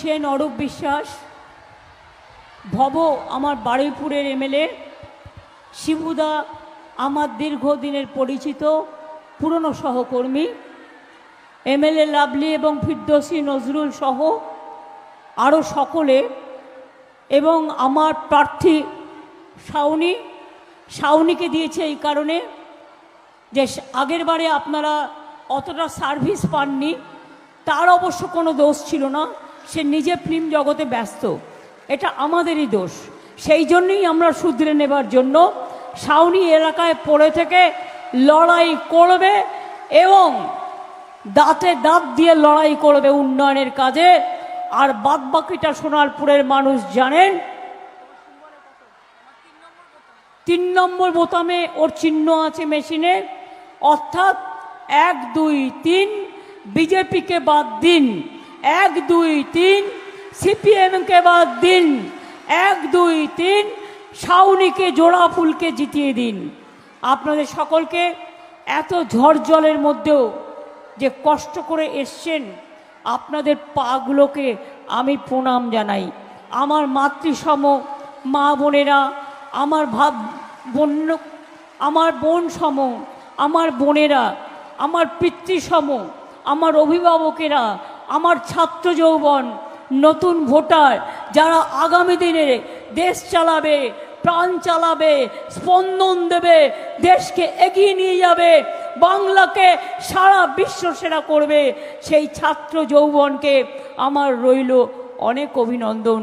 সেন অরূপ বিশ্বাস, ভব আমার বারুইপুরের এমএলএ। শিবুদা আমার দীর্ঘদিনের পরিচিত, পুরনো সহকর্মী। এমএলএ লাভলি এবং ফিরদৌসি নজরুল সহ আরও সকলে এবং আমার প্রার্থী শাওনি। শাওনিকে দিয়েছে এই কারণে যে আগের বারে আপনারা অতটা সার্ভিস পাননি, তার অবশ্য কোনো দোষ ছিল না। সে নিজে ফিল্ম জগতে ব্যস্ত। এটা আমাদেরই দোষ। সেই জন্যই আমরা শুধরে নেবার জন্য সাউনি এলাকায় পড়ে থেকে লড়াই করবে এবং দাঁতে দাঁত দিয়ে লড়াই করবে উন্নয়নের কাজে। আর বাদবাকিটা সোনারপুরের মানুষ জানেন, তিন নম্বর বোতামে ওর চিহ্ন আছে মেশিনে। অর্থাৎ এক, দুই, তিন, বিজেপিকে বাদ দিন। এক, দুই, তিন সিপিএমকে বাদ দিন। এক, দুই, তিন সাউনিকে জোড়া ফুলকে জিতিয়ে দিন। আপনাদের সকলকে এত ঝড় জলের মধ্যেও যে কষ্ট করে এসছেন, আপনাদের পাগুলোকে আমি প্রণাম জানাই। আমার মাতৃসম মা বোনেরা, আমার ভাব বন্য, আমার বোন সম, আমার বোনেরা, আমার পিতৃসম, আমার অভিভাবকেরা আমার ছাত্র যৌবন, নতুন ভোটার যারা আগামী দিনে দেশ চালাবে, প্রাণ চালাবে, স্পন্দন দেবে, দেশকে এগিয়ে নিয়ে যাবে, বাংলাকে সারা বিশ্ব সেরা করবে, সেই ছাত্র যৌবনকে আমার রইল অনেক অভিনন্দন।